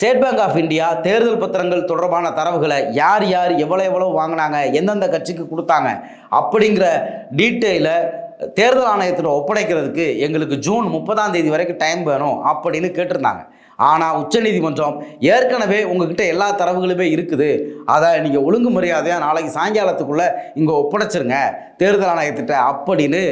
State bank of India தேர்தல் பத்திரங்கள் தொடர்பான தரவுகளை யார் யார் எவ்வளோ எவ்வளோ வாங்கினாங்க எந்தெந்த கட்சிக்கு கொடுத்தாங்க அப்படிங்கிற டீட்டெயிலை தேர்தல் ஆணையத்தில் ஒப்படைக்கிறதுக்கு எங்களுக்கு ஜூன் முப்பதாம் தேதி வரைக்கும் டைம் வேணும் அப்படின்னு கேட்டிருந்தாங்க. ஆனால் உச்சநீதிமன்றம் ஏற்கனவே உங்ககிட்ட எல்லா தரவுகளுமே இருக்குது. அதை நீங்கள் ஒழுங்கு மரியாதையாக நாளைக்கு சாயங்காலத்துக்குள்ளே இங்கே ஒப்படைச்சிருங்க தேர்தல் ஆணையத்திட்ட அப்படின்னு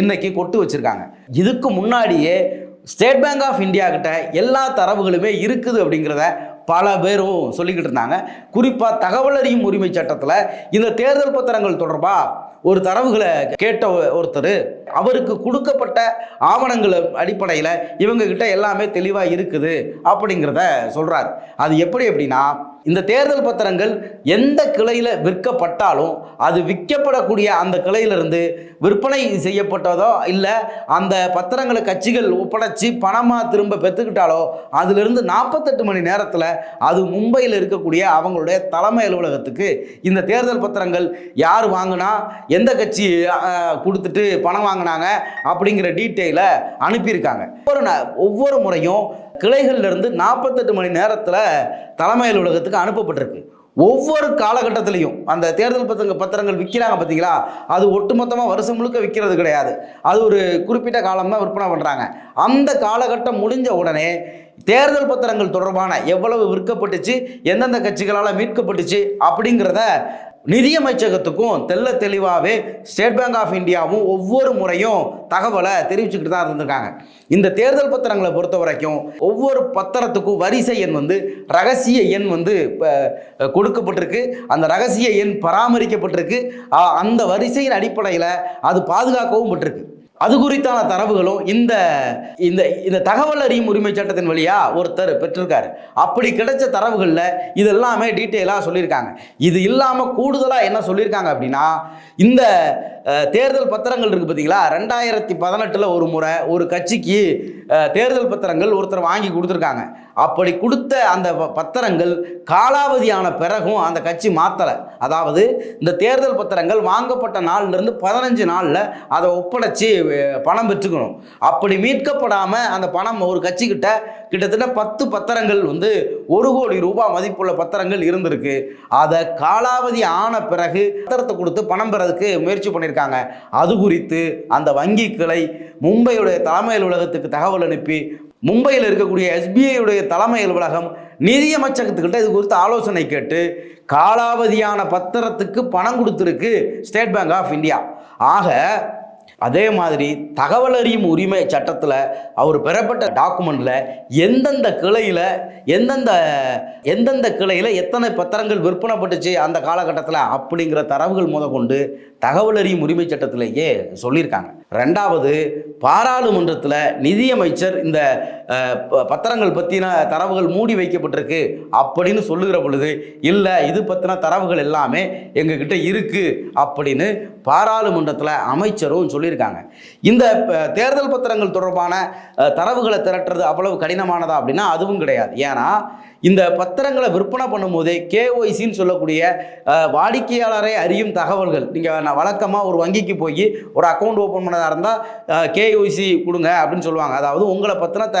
இன்னைக்கு கொட்டு வச்சுருக்காங்க. இதுக்கு முன்னாடியே ஸ்டேட் பேங்க் ஆஃப் இந்தியா கிட்ட எல்லா தரவுகளுமே இருக்குது அப்படிங்கிறத பல பேரும் சொல்லிக்கிட்டு இருந்தாங்க. குறிப்பாக தகவல் அறியும் உரிமை சட்டத்தில் இந்த தேர்தல் பத்திரங்கள் தொடர்பாக ஒரு தரவுகளை கேட்ட ஒருத்தர் அவருக்கு கொடுக்கப்பட்ட ஆவணங்கள் அடிப்படையில் இவங்க கிட்ட எல்லாமே தெளிவாக இருக்குது அப்படிங்கிறத சொல்கிறார் அது எப்படி அப்படின்னா இந்த தேர்தல் பத்திரங்கள் எந்த கிளையில் விற்கப்பட்டாலும் அது விற்கப்படக்கூடிய அந்த கிளையிலிருந்து விற்பனை செய்யப்பட்டதோ இல்லை அந்த பத்திரங்களை கட்சிகள் ஒப்படைச்சி பணமாக திரும்ப பெற்றுக்கிட்டாலோ அதிலிருந்து நாற்பத்தெட்டு மணி நேரத்தில் அது மும்பையில் இருக்கக்கூடிய அவங்களுடைய தலைமை அலுவலகத்துக்கு இந்த தேர்தல் பத்திரங்கள் யார் வாங்கினா எந்த கட்சி கொடுத்துட்டு பணம் வாங்கினாங்க அப்படிங்கிற டீட்டெயிலை அனுப்பியிருக்காங்க. ஒவ்வொரு ஒவ்வொரு முறையும் கிளைகள்லேருந்து நாற்பத்தெட்டு மணி நேரத்தில் தலைமை அலுவலகத்துக்கு அனுப்பப்பட்டிருக்கு. ஒவ்வொரு காலகட்டத்திலையும் அந்த தேர்தல் பத்திரங்க பத்திரங்கள் விற்கிறாங்க பார்த்தீங்களா அது ஒட்டுமொத்தமாக வருஷம் முழுக்க விற்கிறது கிடையாது. அது ஒரு குறிப்பிட்ட காலம் தான் விற்பனை பண்ணுறாங்க அந்த காலகட்டம் முடிஞ்ச உடனே தேர்தல் பத்திரங்கள் தொடர்பான எவ்வளவு விற்கப்பட்டுச்சு எந்தெந்த கட்சிகளால் மீட்கப்பட்டுச்சு அப்படிங்கிறத நிதியமைச்சகத்துக்கும் தெல்ல தெளிவாகவே ஸ்டேட் பேங்க் ஆஃப் இந்தியாவும் ஒவ்வொரு முறையும் தகவலை தெரிவிச்சுக்கிட்டு தான் இருந்திருக்காங்க. இந்த தேர்தல் பத்திரங்களை பொறுத்த வரைக்கும் ஒவ்வொரு பத்திரத்துக்கும் வரிசை எண் வந்து ரகசிய எண் வந்து கொடுக்கப்பட்டிருக்கு. அந்த ரகசிய எண் பராமரிக்கப்பட்டிருக்கு. அந்த வரிசையின் அடிப்படையில் அது பாதுகாக்கவும் பட்டிருக்கு. அது குறித்தான தரவுகளும் இந்த இந்த இந்த தகவல் அறியும் உரிமை சட்டத்தின் வழியா ஒருத்தர் பெற்றிருக்காரு. அப்படி கிடைச்ச தரவுகளில் இது எல்லாமே டீட்டெயிலாக சொல்லியிருக்காங்க. இது இல்லாமல் கூடுதலாக என்ன சொல்லியிருக்காங்க அப்படின்னா இந்த தேர்தல் பத்திரங்கள் இருக்குது பார்த்தீங்களா ரெண்டாயிரத்தி பதினெட்டில் ஒரு முறை ஒரு கட்சிக்கு தேர்தல் பத்திரங்கள் ஒருத்தர் வாங்கி கொடுத்துருக்காங்க. அப்படி கொடுத்த அந்த ப- பத்திரங்கள் காலாவதியான பிறகும் அந்த கட்சி மாற்றலை அதாவது இந்த தேர்தல் பத்திரங்கள் வாங்கப்பட்ட நாள்லேருந்து பதினஞ்சு நாளில் அதை ஒப்படைச்சி பணம் பெற்றுக்கணும். அப்படி மீட்கப்படாமல் அந்த பணம் ஒரு கட்சிக்கிட்ட கிட்டத்தட்ட பத்து பத்திரங்கள் வந்து ஒரு கோடி ரூபாய் மதிப்புள்ள பத்திரங்கள் இருந்திருக்கு. அதை காலாவதி ஆன பிறகு பத்திரத்தை கொடுத்து பணம் பெறதுக்கு முயற்சி பண்ணியிருக்காங்க. அது குறித்து அந்த வங்கி கிளை மும்பையுடைய தலைமை அலுவலகத்துக்கு தகவல் அனுப்பி மும்பையில் இருக்கக்கூடிய எஸ்பிஐயுடைய தலைமை அலுவலகம் நிதியமைச்சகத்துக்கிட்ட இது குறித்து ஆலோசனை கேட்டு காலாவதியான பத்திரத்துக்கு பணம் கொடுத்துருக்கு ஸ்டேட் பேங்க் ஆஃப் இந்தியா. ஆக அதே மாதிரி தகவல் அறியும் உரிமை சட்டத்தில் அவர் பெறப்பட்ட டாக்குமெண்ட்டில் எந்தெந்த கிளையில் எந்தெந்த எந்தெந்த கிளையில் எத்தனை பத்திரங்கள் விற்பனைப்பட்டுச்சு அந்த காலகட்டத்தில் அப்படிங்கிற தரவுகள் முதற்கொண்டு தகவல் அறியும் உரிமை சட்டத்திலேயே சொல்லியிருக்காங்க. ரெண்டாவது பாராளுமன்றத்தில் நிதியமைச்சர் இந்த பத்திரங்கள் பற்றின தரவுகள் மூடி வைக்கப்பட்டிருக்கு அப்படின்னு சொல்லுகிற பொழுது இல்லை இது பற்றின தரவுகள் எல்லாமே எங்ககிட்ட இருக்குது அப்படின்னு பாராளுமன்றத்தில் அமைச்சரும் சொல்லியிருக்காங்க. இந்த தேர்தல் பத்திரங்கள் தொடர்பான தரவுகளை திரட்டுறது அவ்வளவு கடினமானதா அப்படின்னா அதுவும் கிடையாது. ஏன்னா இந்த பத்திரங்களை விற்பனை பண்ணும்போதே கேஒய்சின்னு சொல்லக்கூடிய வாடிக்கையாளரை அறியும் தகவல்கள். நீங்கள் நான் வழக்கமாக ஒரு வங்கிக்கு போய் ஒரு அக்கௌண்ட் ஓப்பன் பண்ணதாக இருந்தால் கேஒய்சி கொடுங்க அப்படின்னு சொல்லுவாங்க. அதாவது உங்களை பற்றின the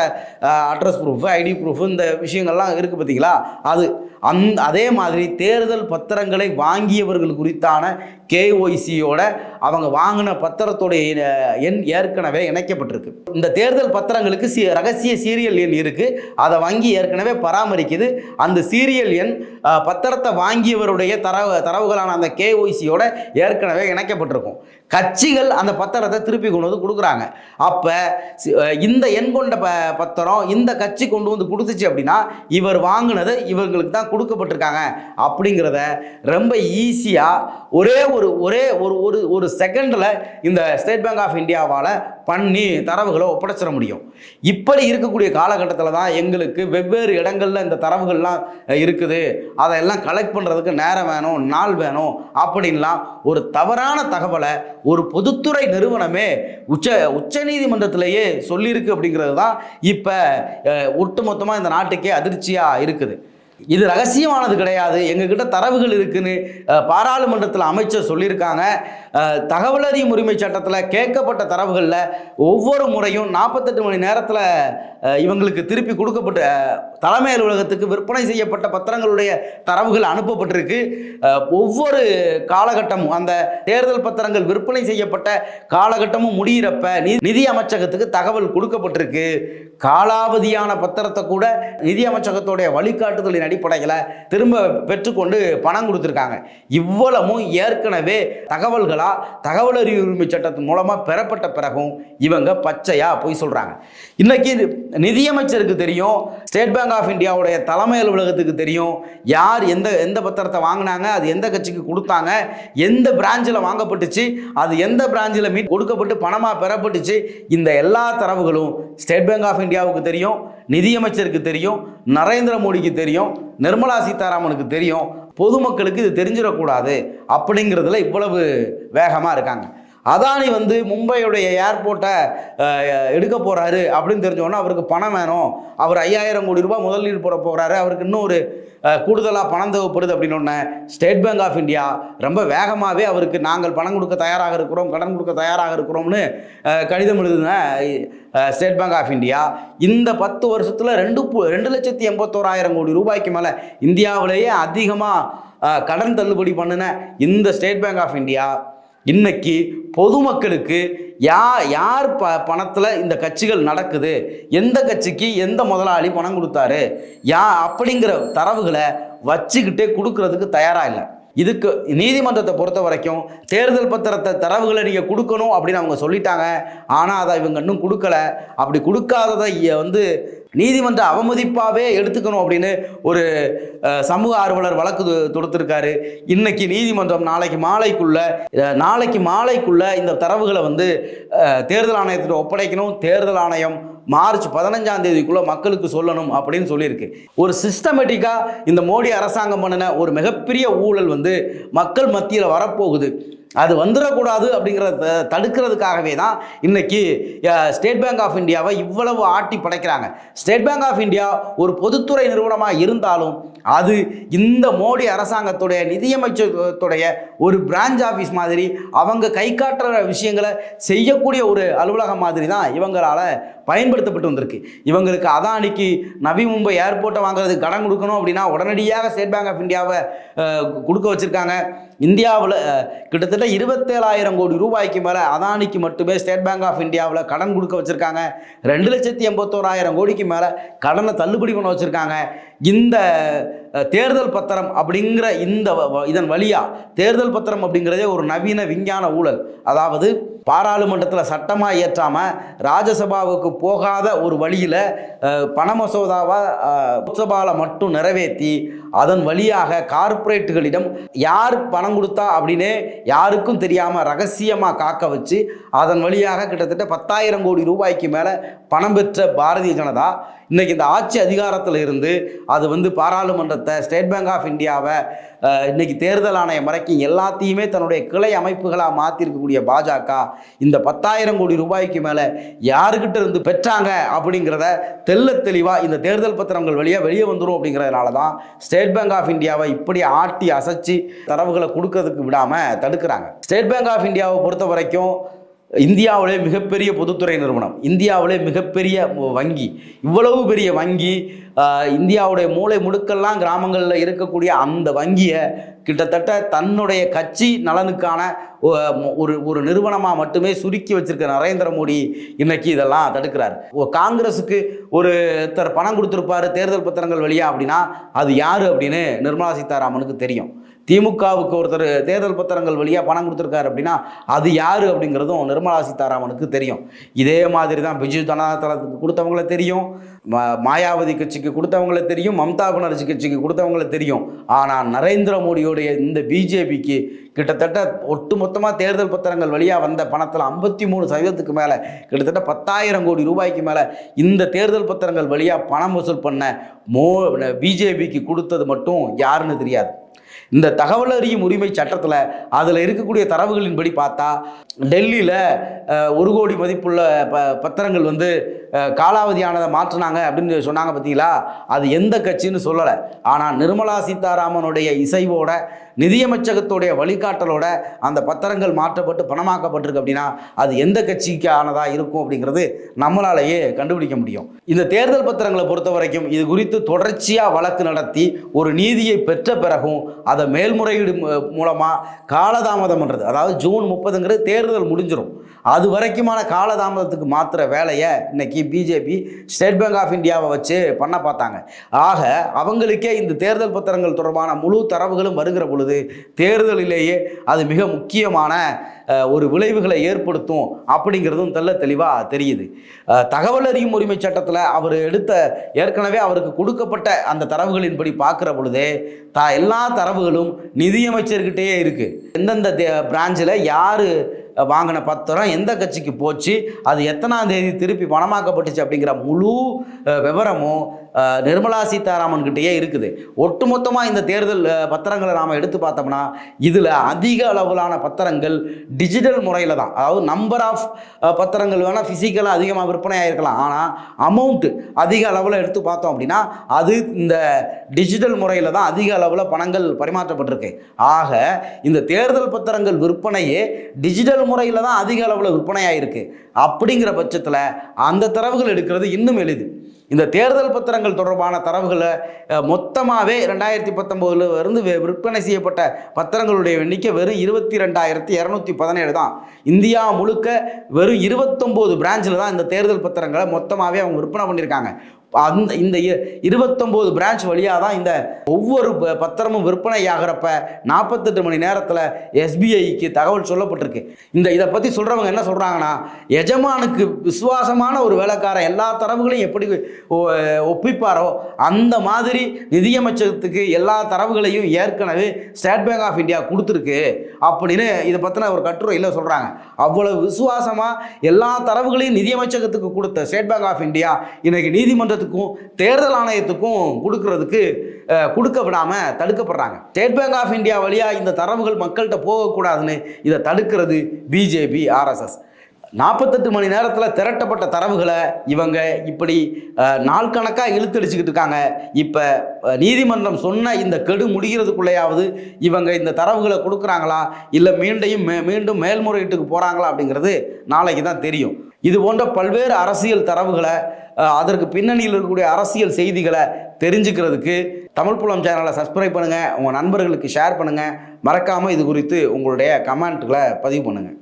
address proof ID proof இந்த விஷயங்கள்லாம் இருக்குது பார்த்தீங்களா அது அந் அதே மாதிரி தேர்தல் பத்திரங்களை வாங்கியவர்கள் குறித்தான கேஒய்சியோட அவங்க வாங்கின பத்திரத்துடைய எண் ஏற்கனவே இணைக்கப்பட்டிருக்கு. இந்த தேர்தல் பத்திரங்களுக்கு சி ரகசிய சீரியல் எண் இருக்குது அதை வங்கி ஏற்கனவே பராமரிக்குது. அந்த சீரியல் எண் பத்திரத்தை வாங்கியவருடைய தரவு தரவுகளான அந்த கேஒய்சியோட ஏற்கனவே இணைக்கப்பட்டிருக்கும். கட்சிகள் அந்த பத்திரத்தை திருப்பி கொண்டு வந்து கொடுக்குறாங்க. அப்போ இந்த எண் கொண்ட ப பத்திரம் இந்த கட்சி கொண்டு வந்து கொடுத்துச்சு அப்படின்னா இவர் வாங்கினது இவங்களுக்கு தான் கொடுக்கப்பட்டிருக்காங்க. அப்படிங்கிறத ரொம்ப ஈஸியாக ஒரே ஒரு ஒரே ஒரு ஒரு ஒரு செகண்டில் இந்த ஸ்டேட் பேங்க் ஆஃப் இந்தியாவால் பண்ணி தரவுகளை ஒப்படைச்சிட முடியும். இப்படி இருக்கக்கூடிய காலகட்டத்தில் தான் எங்களுக்கு வெவ்வேறு இடங்களில் இந்த தரவுகள்லாம் இருக்குது. அதையெல்லாம் கலெக்ட் பண்ணுறதுக்கு நேரம் வேணும் நாள் வேணும் அப்படின்லாம் ஒரு தவறான தகவலை ஒரு பொதுத்துறை நிறுவனமே உச்ச உச்சநீதிமன்றத்திலேயே சொல்லியிருக்கு அப்படிங்கிறது தான் இப்போ ஒட்டுமொத்தமாக இந்த நாட்டுக்கே அதிர்ச்சியாக இருக்குது. இது ரகசியமானது கிடையாது. எங்ககிட்ட தரவுகள் இருக்குன்னு பாராளுமன்றத்தில் அமைச்சர் சொல்லியிருக்காங்க. தகவலறியும் தகவல் அறியும் உரிமை சட்டத்தில் கேட்கப்பட்ட தரவுகளில் ஒவ்வொரு முறையும் நாற்பத்தெட்டு மணி நேரத்தில் இவங்களுக்கு திருப்பி கொடுக்கப்பட்ட தலைமை அலுவலகத்துக்கு விற்பனை செய்யப்பட்ட பத்திரங்களுடைய தரவுகள் அனுப்பப்பட்டிருக்கு. ஒவ்வொரு காலகட்டமும் அந்த தேர்தல் பத்திரங்கள் விற்பனை செய்யப்பட்ட காலகட்டமும் முடியிறப்ப நி- நிதி அமைச்சகத்துக்கு தகவல் கொடுக்கப்பட்டிருக்கு. காலாவதியான பத்திரத்தை கூட நிதி அமைச்சகத்துடைய வழிகாட்டுதலின் அடிப்படையில் திரும்ப பெற்றுக்கொண்டு பணம் கொடுத்துருக்காங்க. இவ்வளவும் ஏற்கனவே தகவல்களாக தகவல் அறிவு உரிமை சட்டத்தின் மூலமாக பெறப்பட்ட பிறகும் இவங்க பச்சையாக போய் சொல்கிறாங்க இன்னைக்கு நிதியமைச்சருக்கு தெரியும் ஸ்டேட் பேங்க் ஆஃப் இந்தியாவுடைய தலைமை அலுவலகத்துக்கு தெரியும் யார் எந்த எந்த பத்திரத்தை வாங்கினாங்க அது எந்த கட்சிக்கு கொடுத்தாங்க எந்த பிரான்ச்சில் வாங்கப்பட்டுச்சு அது எந்த பிரான்ச்சில் மீட் கொடுக்கப்பட்டு பணமாக பெறப்பட்டுச்சு இந்த எல்லா தரவுகளும் ஸ்டேட் பேங்க் ஆஃப் இந்தியாவுக்கு தெரியும் நிதியமைச்சருக்கு தெரியும் நரேந்திர மோடிக்கு தெரியும் நிர்மலா சீதாராமனுக்கு தெரியும். பொதுமக்களுக்கு இது தெரிஞ்சிடக்கூடாது. அப்படிங்கிறதுல இவ்வளவு வேகமாக இருக்காங்க. அதானி வந்து மும்பையுடைய ஏர்போர்ட்டை எடுக்க போகிறாரு அப்படின்னு தெரிஞ்சோன்னா அவருக்கு பணம் வேணும். அவர் ஐயாயிரம் கோடி ரூபாய் முதலீடு போட போகிறாரு அவருக்கு இன்னும் ஒரு கூடுதலாக பணம் தேவைப்படுது அப்படின்னு ஒன்று ஸ்டேட் பேங்க் ஆஃப் இந்தியா ரொம்ப வேகமாகவே அவருக்கு நாங்கள் பணம் கொடுக்க தயாராக இருக்கிறோம் கடன் கொடுக்க தயாராக இருக்கிறோம்னு கடிதம் எழுதுன ஸ்டேட் பேங்க் ஆஃப் இந்தியா இந்த பத்து வருஷத்தில் ரெண்டு பு- ரெண்டு லட்சத்தி எண்பத்தோராயிரம் கோடி ரூபாய்க்கு மேலே இந்தியாவிலேயே அதிகமாக கடன் தள்ளுபடி பண்ணின இந்த ஸ்டேட் பேங்க் ஆஃப் இந்தியா இன்னைக்கு பொதுமக்களுக்கு யா யார் ப பணத்தில் இந்த கட்சிகள் நடக்குது? எந்த கட்சிக்கு எந்த முதலாளி பணம் கொடுத்தாரு? யா அப்படிங்கிற தரவுகளை வச்சுக்கிட்டே கொடுக்கறதுக்கு தயாராக இல்லை. இதுக்கு நீதிமன்றத்தை பொறுத்த வரைக்கும் தேர்தல் பத்திரத்தை தரவுகளை நீங்கள் கொடுக்கணும் அப்படின்னு அவங்க சொல்லிட்டாங்க. ஆனால் அதை இவங்க இன்னும் கொடுக்கல. அப்படி கொடுக்காததை வந்து நீதிமன்ற அவமதிப்பாகவே எடுத்துக்கணும் அப்படின்னு ஒரு சமூக ஆர்வலர் வழக்கு தொ- தொடுத்திருக்காரு. இன்னைக்கு நீதிமன்றம் நாளைக்கு மாலைக்குள்ள நாளைக்கு மாலைக்குள்ள இந்த தரவுகளை வந்து தேர்தல் ஆணையத்திட்ட ஒப்படைக்கணும். தேர்தல் ஆணையம் மார்ச் பதினஞ்சாம் தேதிக்குள்ள மக்களுக்கு சொல்லணும் அப்படின்னு சொல்லியிருக்கு. ஒரு சிஸ்டமேட்டிக்காக இந்த மோடி அரசாங்கம் பண்ணின ஒரு மிகப்பெரிய ஊழல் வந்து மக்கள் மத்தியில் வரப்போகுது. அது வந்துடக்கூடாது அப்படிங்கிறத தடுக்கிறதுக்காகவே தான் இன்னைக்கு ஸ்டேட் பேங்க் ஆஃப் இந்தியாவை இவ்வளவு ஆட்டி படைக்கிறாங்க. ஸ்டேட் பேங்க் ஆஃப் இந்தியா ஒரு பொதுத்துறை நிறுவனமாக இருந்தாலும் அது இந்த மோடி அரசாங்கத்துடைய நிதியமைச்சத்துடைய ஒரு பிரான்ச் ஆஃபீஸ் மாதிரி அவங்க கை காட்டுற விஷயங்களை செய்யக்கூடிய ஒரு அலுவலகம் மாதிரி தான் இவங்களால பயன்படுத்தப்பட்டு வந்திருக்கு. இவங்களுக்கு அதானிக்கு நவி மும்பை ஏர்போர்ட்டை வாங்குறதுக்கு கடன் கொடுக்கணும் அப்படின்னா உடனடியாக ஸ்டேட் பேங்க் ஆஃப் இந்தியாவை கொடுக்க வச்சுருக்காங்க. இந்தியாவில் கிட்டத்தட்ட இருபத்தேழாயிரம் கோடி ரூபாய்க்கு மேலே அதானிக்கு மட்டுமே ஸ்டேட் பேங்க் ஆஃப் இந்தியாவில் கடன் கொடுக்க வச்சுருக்காங்க. ரெண்டு லட்சத்தி எண்பத்தோராயிரம் கோடிக்கு மேலே கடனை தள்ளுபடி பண்ண வச்சுருக்காங்க. இந்த தேர்தல் பத்திரம் அப்படிங்கிற இந்த வ- இதன் வழியாக தேர்தல் பத்திரம் அப்படிங்கிறதே ஒரு நவீன விஞ்ஞான ஊழல். அதாவது பாராளுமன்றத்தில் சட்டமாக இயற்றாமல் ராஜ்யசபாவுக்கு போகாத ஒரு வழியில் பண மசோதாவை லோக்சபாவில் மட்டும் நிறைவேற்றி அதன் வழியாக கார்ப்பரேட்டுகளிடம் யார் பணம் கொடுத்தா அப்படின்னு யாருக்கும் தெரியாமல் ரகசியமாக காக்க வச்சு அதன் வழியாக கிட்டத்தட்ட பத்தாயிரம் கோடி ரூபாய்க்கு மேலே பணம் பெற்ற பாரதிய ஜனதா இன்றைக்கி இந்த ஆட்சி அதிகாரத்தில் இருந்து அது வந்து பாராளுமன்றத்தை ஸ்டேட் பேங்க் ஆஃப் இந்தியாவை இன்றைக்கி தேர்தல் ஆணையம் வரைக்கும் எல்லாத்தையுமே தன்னுடைய கிளை அமைப்புகளாக மாற்றிருக்கக்கூடிய பாஜக இந்த பத்தாயிரம் கோடி ரூபாய்க்கு மேலே யாருக்கிட்ட இருந்து பெற்றாங்க அப்படிங்கிறத தெல்ல தெளிவாக இந்த தேர்தல் பத்திரங்கள் வழியாக வெளியே வந்துடும் அப்படிங்கிறதுனால தான் ஸ்டேட் பேங்க் ஆஃப் இந்தியாவை இப்படி ஆட்டி அசைச்சு தரவுகளை கொடுக்கறதுக்கு விடாமல் தடுக்கிறாங்க. ஸ்டேட் பேங்க் ஆஃப் இந்தியாவை பொறுத்த வரைக்கும் இந்தியாவிலே மிகப்பெரிய பொதுத்துறை நிறுவனம் இந்தியாவிலே மிகப்பெரிய வங்கி இவ்வளவு பெரிய வங்கி இந்தியாவுடைய மூளை முடுக்கெல்லாம் கிராமங்களில் இருக்கக்கூடிய அந்த வங்கியை கிட்டத்தட்ட தன்னுடைய கட்சி நலனுக்கான ஒரு ஒரு நிறுவனமாக மட்டுமே சுருக்கி வச்சிருக்க நரேந்திர மோடி இன்னைக்கு இதெல்லாம் தடுக்கிறார். ஓ, காங்கிரஸுக்கு ஒருத்தர் பணம் கொடுத்துருப்பாரு தேர்தல் பத்திரங்கள் வழியா அப்படின்னா அது யார் அப்படின்னு நிர்மலா சீதாராமனுக்கு தெரியும். திமுகவுக்கு ஒருத்தர் தேர்தல் பத்திரங்கள் வழியாக பணம் கொடுத்துருக்காரு அப்படின்னா அது யார் அப்படிங்கிறதும் நிர்மலா சீதாராமனுக்கு தெரியும். இதே மாதிரி தான் பிஜு ஜனதா தளத்துக்கு கொடுத்தவங்கள தெரியும். மாயாவதி கட்சிக்கு கொடுத்தவங்கள தெரியும் மம்தா பானர்ஜி கட்சிக்கு கொடுத்தவங்கள தெரியும். ஆனால் நரேந்திர மோடியோடைய இந்த பிஜேபிக்கு கிட்டத்தட்ட ஒட்டுமொத்தமாக தேர்தல் பத்திரங்கள் வழியாக வந்த பணத்தில் ஐம்பத்தி மூணு சதவீதத்துக்கு மேலே கிட்டத்தட்ட பத்தாயிரம் கோடி ரூபாய்க்கு மேலே இந்த தேர்தல் பத்திரங்கள் வழியாக பணம் வசூல் பண்ண மோ பிஜேபிக்கு கொடுத்தது மட்டும் யாருன்னு தெரியாது. இந்த தகவல் அறியும் உரிமை சட்டத்தில் அதில் இருக்கக்கூடிய தரவுகளின்படி பார்த்தா டெல்லியில் ஒரு கோடி மதிப்புள்ள ப பத்திரங்கள் வந்து காலாவதியானதை மாற்றினாங்க அப்படின்னு சொன்னாங்க பார்த்தீங்களா? அது எந்த கட்சின்னு சொல்லலை. ஆனால் நிர்மலா சீதாராமனுடைய இசைவோட நிதியமைச்சகத்துடைய வழிகாட்டலோட அந்த பத்திரங்கள் மாற்றப்பட்டு பணமாக்கப்பட்டிருக்கு அப்படின்னா அது எந்த கட்சிக்கானதாக இருக்கும் அப்படிங்கிறது நம்மளாலேயே கண்டுபிடிக்க முடியும். இந்த தேர்தல் பத்திரங்களை பொறுத்த வரைக்கும் இது குறித்து தொடர்ச்சியாக வழக்கு நடத்தி ஒரு நீதியை பெற்ற பிறகும் அதை மேல்முறையீடு மூலமாக காலதாமதம் பண்ணுறது அதாவது ஜூன் முப்பதுங்கிறது தேர்தல் முடிஞ்சிடும் அது வரைக்குமான காலதாமதத்துக்கு மாற்றுற வேலையை இன்னைக்கு பிஜேபி ஸ்டேட் பேங்க் ஆஃப் இந்தியாவை வச்சு பண்ண பார்த்தாங்க. ஆக அவங்களுக்கே இந்த தேர்தல் பத்திரங்கள் தொடர்பான முழு தரவுகளும் வருகிற பொழுது தேர்தலிலேயே அது மிக முக்கியமான ஒரு விளைவுகளை ஏற்படுத்தும் அப்படிங்கிறதும் தெல்ல தெளிவாக தெரியுது. தகவல் அறியும் உரிமை சட்டத்தில் அவர் எடுத்த ஏற்கனவே அவருக்கு கொடுக்கப்பட்ட அந்த தரவுகளின்படி பார்க்குற பொழுதே தா எல்லா தரவுகளும் நிதியமைச்சர்கிட்டேயே இருக்குது எந்தெந்த பிரான்ச்சில் யார் வாங்கின பத்திரம் எந்த கட்சிக்கு போச்சு அது எத்தனாம் தேதி திருப்பி பணமாக்கப்பட்டுச்சு அப்படிங்கிற முழு விவரமும் நிர்மலா சீதாராமன் கிட்டேயே இருக்குது. ஒட்டுமொத்தமாக இந்த தேர்தல் பத்திரங்களை நாம் எடுத்து பார்த்தோம்னா இதில் அதிக அளவிலான பத்திரங்கள் டிஜிட்டல் முறையில் தான். அதாவது நம்பர் ஆஃப் பத்திரங்கள் வேணால் ஃபிசிக்கலாக அதிகமாக விற்பனை ஆகிருக்கலாம் ஆனால் அமௌண்ட்டு அதிக அளவில் எடுத்து பார்த்தோம் அப்படின்னா அது இந்த டிஜிட்டல் முறையில் தான் அதிக அளவில் பணங்கள் பரிமாற்றப்பட்டிருக்கு. ஆக இந்த தேர்தல் பத்திரங்கள் விற்பனையே டிஜிட்டல் முறையில் தான் அதிக அளவில் விற்பனையாயிருக்கு. அப்படிங்கிற பட்சத்தில் அந்த தரவுகள் எடுக்கிறது இன்னும் எளிது. இந்த தேர்தல் பத்திரங்கள் தொடர்பான தரவுகளை மொத்தமாகவே ரெண்டாயிரத்தி பத்தொம்போதுல இருந்து விற்பனை செய்யப்பட்ட பத்திரங்களுடைய எண்ணிக்கை வெறும் இருபத்தி ரெண்டாயிரத்தி இரநூத்தி பதினேழு தான். இந்தியா முழுக்க வெறும் இருபத்தொம்போது பிரான்ச்சில் தான் இந்த தேர்தல் பத்திரங்களை மொத்தமாகவே அவங்க விற்பனை பண்ணியிருக்காங்க. அந்த இந்த இருபத்தொம்போது பிரான்ச் வழியாக தான் இந்த ஒவ்வொரு ப- பத்திரமும் விற்பனை ஆகிறப்ப நாற்பத்தெட்டு மணி நேரத்தில் எஸ்பிஐக்கு தகவல் சொல்லப்பட்டிருக்கு. இந்த இதை பற்றி சொல்கிறவங்க என்ன சொல்கிறாங்கன்னா எஜமானுக்கு விசுவாசமான ஒரு வேலைக்காரன் எல்லா தரவுகளையும் எப்படி ஒப்பிப்பாரோ அந்த மாதிரி நிதியமைச்சகத்துக்கு எல்லா தரவுகளையும் ஏற்கனவே ஸ்டேட் பேங்க் ஆஃப் இந்தியா கொடுத்துருக்கு அப்படின்னு இதை பற்றின ஒரு கட்டுரையில் சொல்கிறாங்க அவ்வளவு விசுவாசமாக எல்லா தரவுகளையும் நிதியமைச்சகத்துக்கு கொடுத்த ஸ்டேட் பேங்க் ஆஃப் இந்தியா இன்னைக்கு நீதிமன்றத்துக்கும் தேர்தல் ஆணையத்துக்கும் கொடுக்கறதுக்கு கொடுக்க விடாமல் தடுக்கப்படுறாங்க. ஸ்டேட் பேங்க் ஆஃப் இந்தியா வழியாக இந்த தரவுகள் மக்கள்கிட்ட போகக்கூடாதுன்னு இதை தடுக்கிறது பிஜேபி ஆர்எஸ்எஸ். நாற்பத்தெட்டு மணி நேரத்தில் திரட்டப்பட்ட தரவுகளை இவங்க இப்படி நாள் கணக்காக இழுத்தடிச்சுக்கிட்டு இருக்காங்க. இப்போ நீதிமன்றம் சொன்ன இந்த கெடு முடிகிறதுக்குள்ளேயாவது இவங்க இந்த தரவுகளை கொடுக்குறாங்களா? இல்லை மீண்டும் மே- மீண்டும் மேல்முறையீட்டுக்கு போகிறாங்களா அப்படிங்கிறது நாளைக்கு தான் தெரியும். இது போன்ற பல்வேறு அரசியல் தரவுகளை அதற்கு பின்னணியில் இருக்கக்கூடிய அரசியல் செய்திகளை தெரிஞ்சுக்கிறதுக்கு தமிழ் புலம் சேனலை சப்ஸ்கிரைப் பண்ணுங்கள் உங்கள் நண்பர்களுக்கு ஷேர் பண்ணுங்கள் மறக்காமல் இது குறித்து உங்களுடைய கமெண்ட்களை பதிவு பண்ணுங்கள்